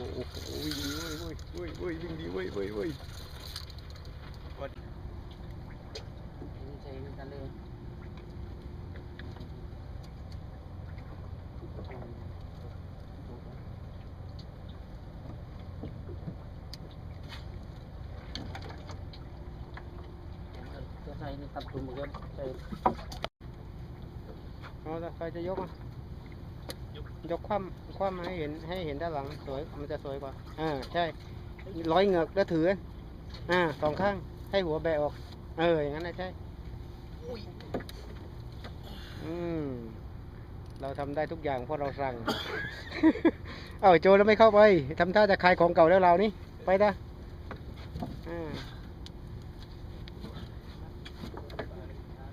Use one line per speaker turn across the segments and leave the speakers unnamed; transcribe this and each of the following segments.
โอ้โหวิ่งดีเว้ยเว้ยเว้ยเว้ยวิ่งดีเว้ยเว้ยเว้ย
กด
นี่ใช้กันเลยจะใส่ในตับตุ่มเหมือนกันใส่เ
อาละใครจะยกอะ ยกคว่ำคว่ำให้เห็นให้เห็นด้านหลังสวยมันจะสวยกว่า อ่าใช่ ร้อยเหงือกแล้วถือ อ่าสองข้างให้หัวแบะออก เอออย่างนั้นนะใช่อืมเราทำได้ทุกอย่างเพราะเราสั่ง เอาไอ้โจแล้วไม่เข้าไปทำท่าจะขายของเก่าแล้วเรานี่ไปนะอ่า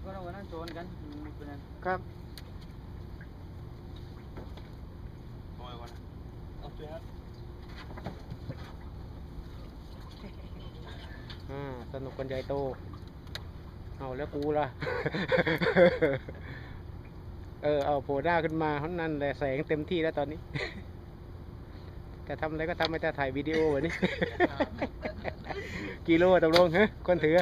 ก็เราวันนั้นโจนกันมันเป็นนั้น
ครับ อ่าสนุกกันใหญ่โต เอาแล้วกูล่ะ เออ เอาโผล่หน้าขึ้นมาเท่านั้นแหละแสงเต็มที่แล้วตอนนี้ จะทำอะไรก็ทำไม่จะถ่ายวิดีโอวันนี้ กิโลตกลงฮะคนถือ